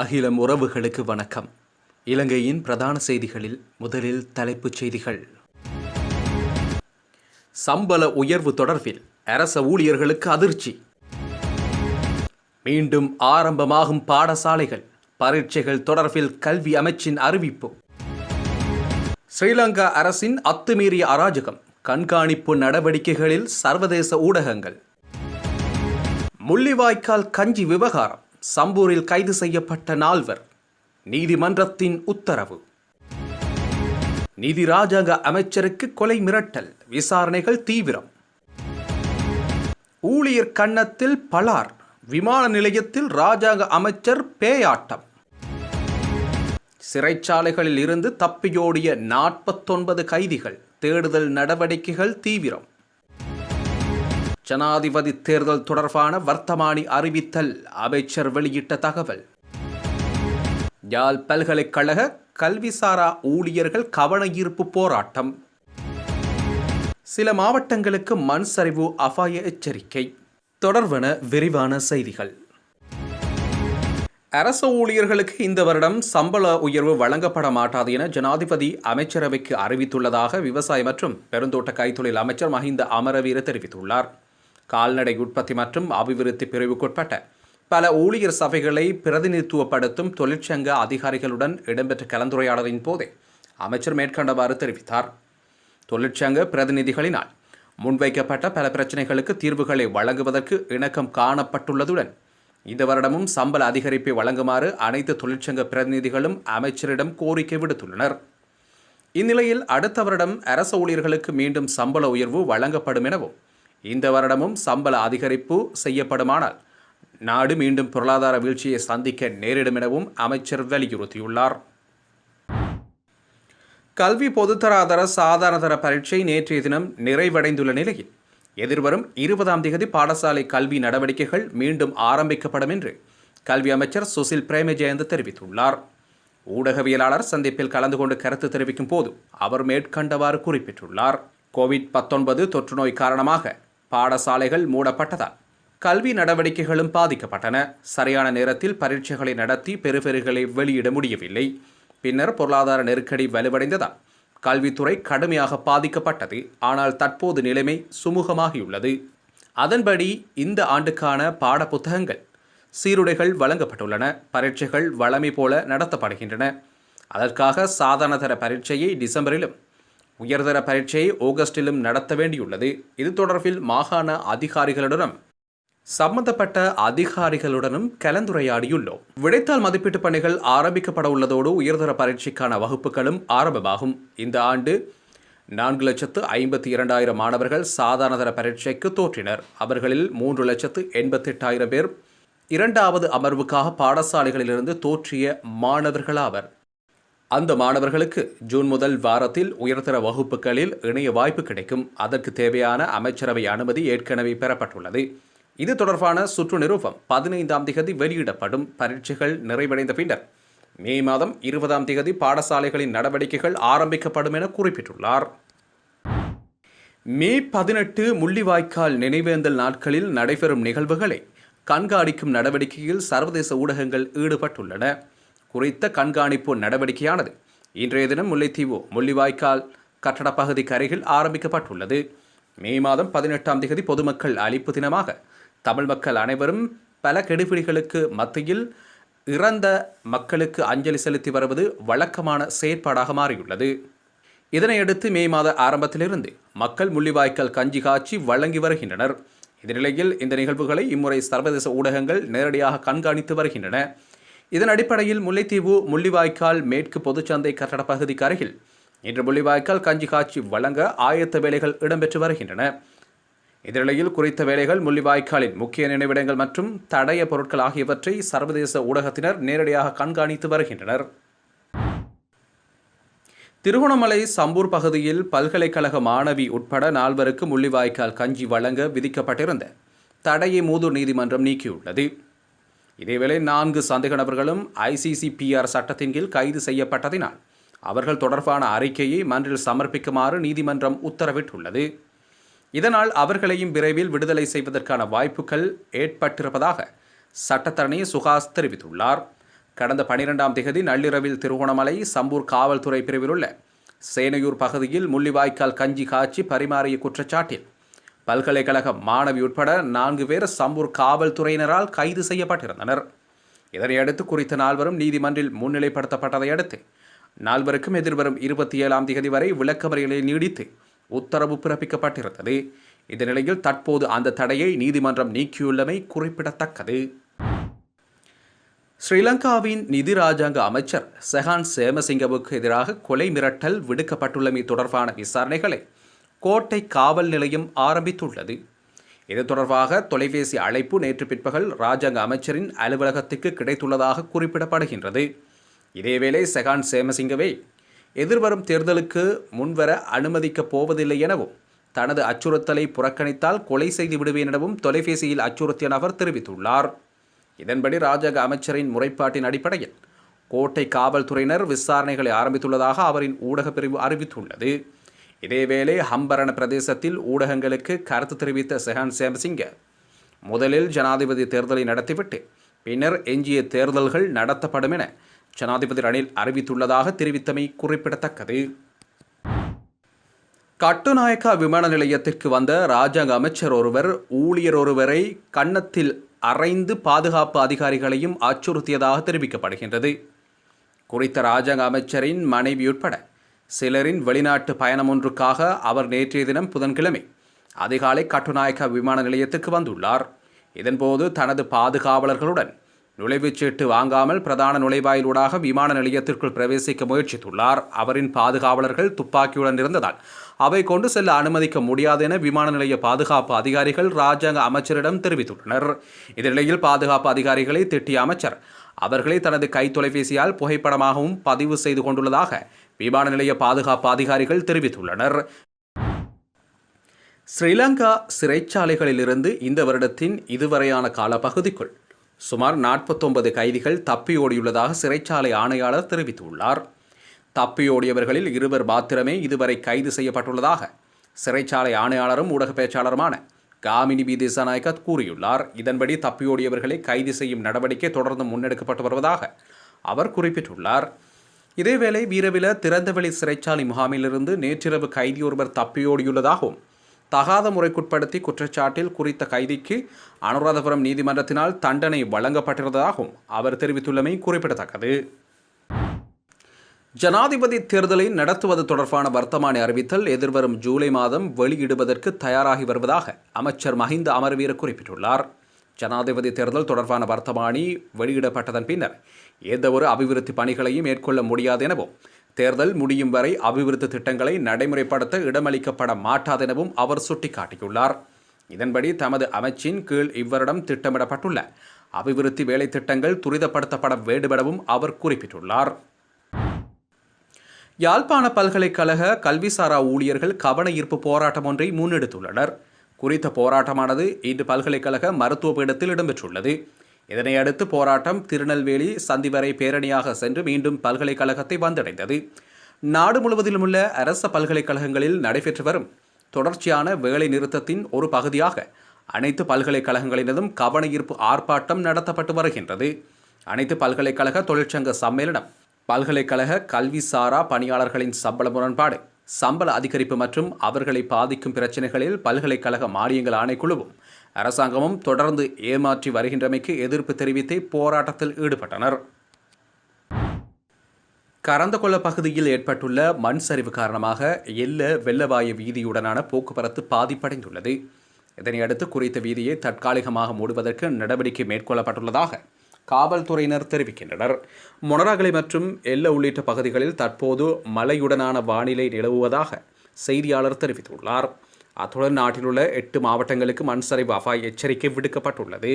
அகிலம் உறவுகளுக்கு வணக்கம். இலங்கையின் பிரதான செய்திகளில் முதலில் தலைப்புச் செய்திகள். சம்பள உயர்வு தொடர்பில் அரச ஊழியர்களுக்கு அதிர்ச்சி. மீண்டும் ஆரம்பமாகும் பாடசாலைகள் பரீட்சைகள் தொடர்பில் கல்வி அமைச்சின் அறிவிப்பு. ஸ்ரீலங்கா அரசின் அத்துமீறிய அராஜகம் கண்காணிப்பு நடவடிக்கைகளில் சர்வதேச ஊடகங்கள். முள்ளிவாய்க்கால் கஞ்சி விவகாரம். சம்பூரில் கைது செய்யப்பட்ட நால்வர். நீதிமன்றத்தின் உத்தரவு. நிதி ராஜாங்க அமைச்சருக்கு கொலை மிரட்டல் விசாரணைகள் தீவிரம். ஊழியர் கன்னத்தில் பலார் விமான நிலையத்தில் ராஜாங்க அமைச்சர் பேயாட்டம். சிறைச்சாலைகளில் இருந்து தப்பியோடிய நாற்பத்தொன்பது கைதிகள் தேடுதல் நடவடிக்கைகள் தீவிரம். ஜனாதிபதி தேர்தல் தொடர்பான வர்த்தமானி அறிவித்தல் அமைச்சர் வெளியிட்ட தகவல். யாழ் பல்கலைக்கழக கல்விசாரா ஊழியர்கள் கவன ஈர்ப்பு போராட்டம். சில மாவட்டங்களுக்கு மண் சரிவு அபாய எச்சரிக்கை. தொடர்வன விரிவான செய்திகள். அரச ஊழியர்களுக்கு இந்த வருடம் சம்பள உயர்வு வழங்கப்பட மாட்டாது என ஜனாதிபதி அமைச்சரவைக்கு அறிவித்துள்ளதாக விவசாய மற்றும் பெருந்தோட்ட கைத்தொழில் அமைச்சர் மஹிந்த அமரவீர தெரிவித்துள்ளார். கால்நடை உற்பத்தி மற்றும் அபிவிருத்தி பிரிவுக்குட்பட்ட பல ஊழியர் சபைகளை பிரதிநிதித்துவப்படுத்தும் தொழிற்சங்க அதிகாரிகளுடன் இடம்பெற்ற கலந்துரையாடலின் போதே அமைச்சர் மேற்கண்டவாறு தெரிவித்தார். தொழிற்சங்க பிரதிநிதிகளினால் முன்வைக்கப்பட்ட பல பிரச்சினைகளுக்கு தீர்வுகளை வழங்குவதற்கு இணக்கம் காணப்பட்டுள்ளதுடன் இந்த வருடமும் சம்பள அதிகரிப்பை வழங்குமாறு அனைத்து தொழிற்சங்க பிரதிநிதிகளும் அமைச்சரிடம் கோரிக்கை விடுத்துள்ளனர். இந்நிலையில் அடுத்த வருடம் அரசு ஊழியர்களுக்கு மீண்டும் சம்பள உயர்வு வழங்கப்படும் எனவும் இந்த வருடமும் சம்பள அதிகரிப்பு செய்யப்படுமானால் நாடு மீண்டும் பொருளாதார வீழ்ச்சியை சந்திக்க நேரிடும் எனவும் அமைச்சர் வலியுறுத்தியுள்ளார். கல்வி பொதுத்தராதர சாதாரணதர பரீட்சை நேற்றைய தினம் நிறைவடைந்துள்ள நிலையில் எதிர்வரும் இருபதாம் தேதி பாடசாலை கல்வி நடவடிக்கைகள் மீண்டும் ஆரம்பிக்கப்படும் என்று கல்வி அமைச்சர் சுசில் பிரேமஜெயந்த் தெரிவித்துள்ளார். ஊடகவியலாளர் சந்திப்பில் கலந்து கொண்டு கருத்து தெரிவிக்கும் போது அவர் மேற்கண்டவாறு குறிப்பிட்டுள்ளார். கோவிட் பத்தொன்பது தொற்றுநோய் காரணமாக பாடசாலைகள் மூடப்பட்டதால் கல்வி நடவடிக்கைகளும் பாதிக்கப்பட்டன. சரியான நேரத்தில் பரீட்சைகளை நடத்தி பெறுபெறுகளை வெளியிட முடியவில்லை. பின்னர் பொருளாதார நெருக்கடி வலுவடைந்ததால் கல்வித்துறை கடுமையாக பாதிக்கப்பட்டது. ஆனால் தற்போது நிலைமை சுமூகமாகியுள்ளது. அதன்படி இந்த ஆண்டுக்கான பாட புத்தகங்கள் சீருடைகள் வழங்கப்பட்டுள்ளன. பரீட்சைகள் வழமை போல நடத்தப்படுகின்றன. அதற்காக சாதாரணதர பரீட்சையை டிசம்பரிலும் உயர்தர பரீட்சையை ஆகஸ்டிலும் நடத்த வேண்டியுள்ளது. இது தொடர்பில் மாகாண அதிகாரிகளுடனும் சம்பந்தப்பட்ட அதிகாரிகளுடனும் கலந்துரையாடியுள்ளோம். விடைத்தாள் மதிப்பீட்டு பணிகள் ஆரம்பிக்கப்பட உள்ளதோடு உயர்தர பரீட்சைக்கான வகுப்புகளும் ஆரம்பமாகும். இந்த ஆண்டு நான்கு லட்சத்து ஐம்பத்தி இரண்டாயிரம் மாணவர்கள் சாதாரணதர பரீட்சைக்கு தோற்றினர். அவர்களில் மூன்று லட்சத்து எண்பத்தெட்டாயிரம் பேர் இரண்டாவது அமர்வுக்காக பாடசாலைகளிலிருந்து தோற்றிய மாணவர்களாவர். அந்த மாணவர்களுக்கு ஜூன் முதல் வாரத்தில் உயர்தர வகுப்புகளில் இணைய வாய்ப்பு கிடைக்கும். அதற்கு தேவையான அமைச்சரவை அனுமதி ஏற்கனவே பெறப்பட்டுள்ளது. இது தொடர்பான சுற்று நிரூபம் பதினைந்தாம் திகதி வெளியிடப்படும். பரீட்சைகள் நிறைவடைந்த பின்னர் மே மாதம் இருபதாம் திகதி பாடசாலைகளின் நடவடிக்கைகள் ஆரம்பிக்கப்படும் என குறிப்பிட்டுள்ளார். மே பதினெட்டு முள்ளிவாய்க்கால் நினைவேந்தல் நாட்களில் நடைபெறும் நிகழ்வுகளை கண்காணிக்கும் நடவடிக்கையில் சர்வதேச ஊடகங்கள் ஈடுபட்டுள்ளன. குறித்த கண்காணிப்பு நடவடிக்கையானது. இன்றைய தினம் முல்லைத்தீவு முள்ளிவாய்க்கால் கட்டட பகுதிக்கு அருகில் ஆரம்பிக்கப்பட்டுள்ளது. மே மாதம் பதினெட்டாம் தேதி பொதுமக்கள் அழிப்பு தினமாக தமிழ் மக்கள் அனைவரும் பல கெடுபிடிகளுக்கு மத்தியில் இறந்த மக்களுக்கு அஞ்சலி செலுத்தி வருவது வழக்கமான செயற்பாடாக மாறியுள்ளது. இதனையடுத்து மே மாத ஆரம்பத்திலிருந்து மக்கள் முள்ளிவாய்க்கால் கஞ்சி காட்சி வழங்கி வருகின்றனர். இந்நிலையில் இந்த நிகழ்வுகளை இம்முறை சர்வதேச ஊடகங்கள் நேரடியாக கண்காணித்து வருகின்றன. இதன் அடிப்படையில் முல்லைத்தீவு முள்ளிவாய்க்கால் மேற்கு பொதுச்சந்தை கட்டட பகுதிக்கு அருகில் இன்று முள்ளிவாய்க்கால் கஞ்சி காட்சி வழங்க ஆயத்த வேலைகள் இடம்பெற்று வருகின்றன. இதனிடையில் குறித்த வேலைகள் முள்ளிவாய்க்காலின் முக்கிய நினைவிடங்கள் மற்றும் தடய பொருட்கள் ஆகியவற்றை சர்வதேச ஊடகத்தினர் நேரடியாக கண்காணித்து வருகின்றனர். திருகோணமலை சம்பூர் பகுதியில் பல்கலைக்கழக மாணவி உட்பட நால்வருக்கு முள்ளிவாய்க்கால் கஞ்சி வழங்க விதிக்கப்பட்டிருந்த தடையை மூதூர் நீதிமன்றம் நீக்கியுள்ளது. இதேவேளை நான்கு சந்தேக நபர்களும் ஐசிசிபிஆர் சட்டத்தின் கீழ் கைது செய்யப்பட்டதினால் அவர்கள் தொடர்பான அறிக்கையை மன்றில் சமர்ப்பிக்குமாறு நீதிமன்றம் உத்தரவிட்டுள்ளது. இதனால் அவர்களையும் விரைவில் விடுதலை செய்வதற்கான வாய்ப்புகள் ஏற்பட்டிருப்பதாக சட்டத்தரணி சுகாஸ் தெரிவித்துள்ளார். கடந்த பனிரெண்டாம் திகதி நள்ளிரவில் திருகோணமலை சம்பூர் காவல்துறை பிரிவில் உள்ள சேனையூர் பகுதியில் முள்ளிவாய்க்கால் கஞ்சி காய்ச்சி பரிமாறிய குற்றச்சாட்டில் பல்கலைக்கழக மாணவி உட்பட நான்கு பேர் சம்பூர் காவல்துறையினரால் கைது செய்யப்பட்டிருந்தனர். இதனையடுத்து குறித்த நால்வரும் நீதிமன்றில் முன்னிலைப்படுத்தப்பட்டதை அடுத்து நால்வருக்கும் எதிர்வரும் இருபத்தி ஏழாம் தேதி வரை விளக்கமறைகளை நீடித்து உத்தரவு பிறப்பிக்கப்பட்டிருந்தது. இந்த நிலையில் தற்போது அந்த தடையை நீதிமன்றம் நீக்கியுள்ளமை குறிப்பிடத்தக்கது. ஸ்ரீலங்காவின் நிதி ராஜாங்க அமைச்சர் செஹான் சேமசிங்கவுக்கு எதிராக கொலை மிரட்டல் விடுக்கப்பட்டுள்ளமை தொடர்பான விசாரணைகளை கோட்டை காவல் நிலையம் ஆரம்பித்துள்ளது. இது தொடர்பாக தொலைபேசி அழைப்பு நேற்று பிற்பகல் ராஜாங்க அமைச்சரின் அலுவலகத்துக்கு கிடைத்துள்ளதாக குறிப்பிடப்படுகின்றது. இதேவேளை செகான் சேமசிங்கவே எதிர்வரும் தேர்தலுக்கு முன்வர அனுமதிக்கப் போவதில்லை எனவும் தனது அச்சுறுத்தலை புறக்கணித்தால் கொலை செய்து விடுவேன் எனவும் தொலைபேசியில் அச்சுறுத்திய நபர் தெரிவித்துள்ளார். இதன்படி ராஜாங்க அமைச்சரின் முறைப்பாட்டின் அடிப்படையில் கோட்டை காவல்துறையினர் விசாரணைகளை ஆரம்பித்துள்ளதாக அவரின் ஊடகப் பிரிவு அறிவித்துள்ளது. இதேவேளை ஹம்பரண பிரதேசத்தில் ஊடகங்களுக்கு கருத்து தெரிவித்த செஹான் சேம்சிங்க முதலில் ஜனாதிபதி தேர்தலை நடத்திவிட்டு பின்னர் எஞ்சிய தேர்தல்கள் நடத்தப்படும் என ஜனாதிபதி ரணில் அறிவித்துள்ளதாக தெரிவித்தமை குறிப்பிடத்தக்கது. கட்டுநாயக்கா விமான நிலையத்திற்கு வந்த ராஜாங்க அமைச்சர் ஒருவர் ஊழியர் ஒருவரை கன்னத்தில் அரைந்து பாதுகாப்பு அதிகாரிகளையும் அச்சுறுத்தியதாக தெரிவிக்கப்படுகின்றது. குறித்த ராஜாங்க அமைச்சரின் மனைவி உட்பட சிலரின் வெளிநாட்டு பயணம் ஒன்றுக்காக அவர் நேற்றைய தினம் புதன்கிழமை அதிகாலை கட்டுநாயக்கா விமான நிலையத்துக்கு வந்துள்ளார். இதன்போது தனது பாதுகாவலர்களுடன் நுழைவுச்சீட்டு வாங்காமல் பிரதான நுழைவாயிலூடாக விமான நிலையத்திற்குள் பிரவேசிக்க முயற்சித்துள்ளார். அவரின் பாதுகாவலர்கள் துப்பாக்கியுடன் இருந்ததால் அவை கொண்டு செல்ல அனுமதிக்க முடியாது என விமான நிலைய பாதுகாப்பு அதிகாரிகள் ராஜாங்க அமைச்சரிடம் தெரிவித்துள்ளனர். இதனிடையில் பாதுகாப்பு அதிகாரிகளை திட்டிய அமைச்சர் அவர்களை தனது கை தொலைபேசியால் புகைப்படமாகவும் பதிவு செய்து கொண்டுள்ளதாக விமான நிலைய பாதுகாப்பு அதிகாரிகள் தெரிவித்துள்ளனர். ஸ்ரீலங்கா சிறைச்சாலைகளிலிருந்து இந்த வருடத்தின் இதுவரையான காலப்பகுதிக்குள் சுமார் நாற்பத்தொன்பது கைதிகள் தப்பியோடியுள்ளதாக சிறைச்சாலை ஆணையாளர் தெரிவித்துள்ளார். தப்பியோடியவர்களில் இருவர் மாத்திரமே இதுவரை கைது செய்யப்பட்டுள்ளதாக சிறைச்சாலை ஆணையாளரும் ஊடக பேச்சாளருமான காமினி பி. திசாநாயக்க கூறியுள்ளார். இதன்படி தப்பியோடியவர்களை கைது செய்யும் நடவடிக்கை தொடர்ந்து முன்னெடுக்கப்பட்டு வருவதாக அவர் குறிப்பிட்டுள்ளார். இதேவேளை வீரவில திறந்தவெளி சிறைச்சாலை முகாமிலிருந்து நேற்றிரவு கைதியொருவர் தப்பியோடியுள்ளதாகவும் தகாத முறைக்குட்படுத்தி குற்றச்சாட்டில் குறித்த கைதிக்கு அனுராதபுரம் நீதிமன்றத்தினால் தண்டனை வழங்கப்பட்டிருந்ததாகவும் அவர் தெரிவித்துள்ளமை குறிப்பிடத்தக்கது. ஜனாதிபதி தேர்தலை நடத்துவது தொடர்பான வர்த்தமானி அறிவித்தல் எதிர்வரும் ஜூலை மாதம் வெளியிடுவதற்கு தயாராகி வருவதாக அமைச்சர் மஹிந்த அமர்வீர குறிப்பிட்டுள்ளார். ஜனாதிபதி தேர்தல் தொடர்பான வர்த்தமானி வெளியிடப்பட்டதன் பின்னர் எந்தவொரு அபிவிருத்தி பணிகளையும் மேற்கொள்ள முடியாது எனவும் தேர்தல் முடியும் வரை அபிவிருத்தி திட்டங்களை நடைமுறைப்படுத்த இடமளிக்கப்பட மாட்டாதெனவும் அவர் சுட்டிக்காட்டியுள்ளார். இதன்படி தமது அமைச்சின் கீழ் இவ்வருடம் திட்டமிடப்பட்டுள்ள அபிவிருத்தி வேலை திட்டங்கள் துரிதப்படுத்தப்பட வேண்டுமெனவும் அவர் குறிப்பிட்டுள்ளார். யாழ்ப்பாண பல்கலைக்கழக கல்விசாரா ஊழியர்கள் கவன ஈர்ப்பு போராட்டம் ஒன்றை முன்னெடுத்துள்ளனர். குறித்த போராட்டமானது இன்று பல்கலைக்கழக மருத்துவ பீடத்தில் இடம்பெற்றுள்ளது. இதனையடுத்து போராட்டம் திருநெல்வேலி சந்தி வரை பேரணியாக சென்று மீண்டும் பல்கலைக்கழகத்தை வந்தடைந்தது. நாடு முழுவதிலும் உள்ள அரச பல்கலைக்கழகங்களில் நடைபெற்று வரும் தொடர்ச்சியான வேலை நிறுத்தத்தின் ஒரு பகுதியாக அனைத்து பல்கலைக்கழகங்களினதும் கவனஈர்ப்பு ஆர்ப்பாட்டம் நடத்தப்பட்டு வருகின்றது. அனைத்து பல்கலைக்கழக தொழிற்சங்க சம்மேளனம் பல்கலைக்கழக கல்வி சாரா பணியாளர்களின் சம்பள முரண்பாடு சம்பள அதிகரிப்பு மற்றும் அவர்களை பாதிக்கும் பிரச்சினைகளில் பல்கலைக்கழக மானியங்கள் ஆணைக்குழுவும் அரசாங்கமும் தொடர்ந்து ஏமாற்றி வருகின்றமைக்கு எதிர்ப்பு தெரிவித்தே போராட்டத்தில் ஈடுபட்டனர். கரந்தகொள்ள பகுதியில் ஏற்பட்டுள்ள மண் சரிவு காரணமாக எல்ல வெள்ளவாயு வீதியுடனான போக்குவரத்து பாதிப்படைந்துள்ளது. இதனையடுத்து குறித்த வீதியை தற்காலிகமாக மூடுவதற்கு நடவடிக்கை மேற்கொள்ளப்பட்டுள்ளதாக காவல்துறையினர் தெரிவிக்கின்றனர். மொனராகலை மற்றும் எல்ல உள்ளிட்ட பகுதிகளில் தற்போது மழையுடனான வானிலை நிலவுவதாக செய்தியாளர் தெரிவித்துள்ளார். அத்துடன் நாட்டிலுள்ள எட்டு மாவட்டங்களுக்கு மண் சரிவு அபாய எச்சரிக்கை விடுக்கப்பட்டுள்ளது.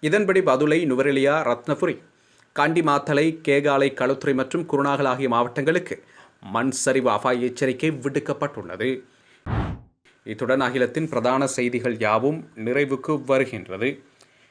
இதன்படி பதுளை நுவரெலியா ரத்னபுரி கண்டி மாத்தலை கேகாலை களுத்துறை மற்றும் குருநாகல் ஆகிய மாவட்டங்களுக்கு மண் சரிவு அபாய எச்சரிக்கை விடுக்கப்பட்டுள்ளது. இத்துடன் அகிலத்தின் பிரதான செய்திகள் யாவும் நிறைவுக்கு வருகின்றது.